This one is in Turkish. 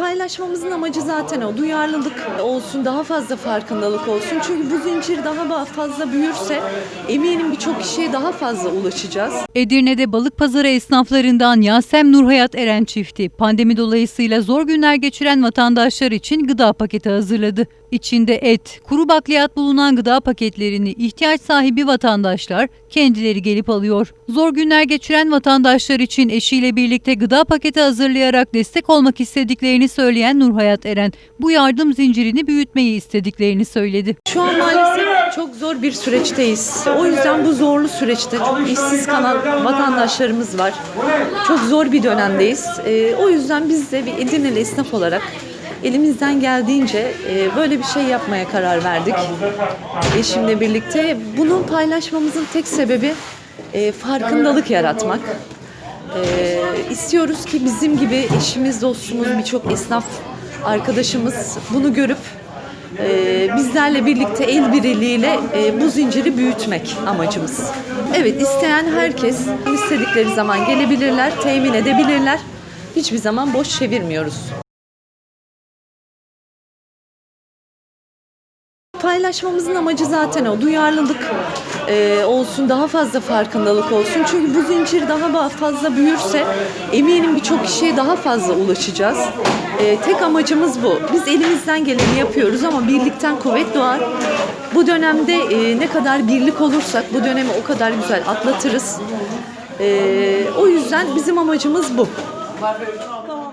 Paylaşmamızın amacı zaten o. Duyarlılık olsun, daha fazla farkındalık olsun. Çünkü bu zincir daha fazla büyürse eminim birçok kişiye daha fazla ulaşacağız. Edirne'de balık pazarı esnaflarından Yasem Nurhayat Eren çifti pandemi dolayısıyla zor günler geçiren vatandaşlar için gıda paketi hazırladı. İçinde et, kuru bakliyat bulunan gıda paketlerini ihtiyaç sahibi vatandaşlar kendileri gelip alıyor. Zor günler geçiren vatandaşlar için eşiyle birlikte gıda paketi hazırlayarak destek olmak istediklerini söyleyen Nurhayat Eren, bu yardım zincirini büyütmeyi istediklerini söyledi. Şu an maalesef çok zor bir süreçteyiz. O yüzden bu zorlu süreçte çok işsiz kalan vatandaşlarımız var. Çok zor bir dönemdeyiz. Ee, o yüzden biz de bir Edirne'li esnaf olarak elimizden geldiğince e, böyle bir şey yapmaya karar verdik. Eşimle birlikte. Bunu paylaşmamızın tek sebebi e, farkındalık yaratmak. Ee, istiyoruz ki bizim gibi eşimiz, dostumuz, birçok esnaf arkadaşımız bunu görüp e, bizlerle birlikte el birliğiyle e, bu zinciri büyütmek amacımız. Evet isteyen herkes istedikleri zaman gelebilirler, temin edebilirler. Hiçbir zaman boş çevirmiyoruz. Paylaşmamızın amacı zaten o. Duyarlılık e, olsun, daha fazla farkındalık olsun. Çünkü bu zincir daha fazla büyürse eminim birçok kişiye daha fazla ulaşacağız. E, tek amacımız bu. Biz elimizden geleni yapıyoruz ama birlikten kuvvet doğar. Bu dönemde e, ne kadar birlik olursak bu dönemi o kadar güzel atlatırız. E, o yüzden bizim amacımız bu.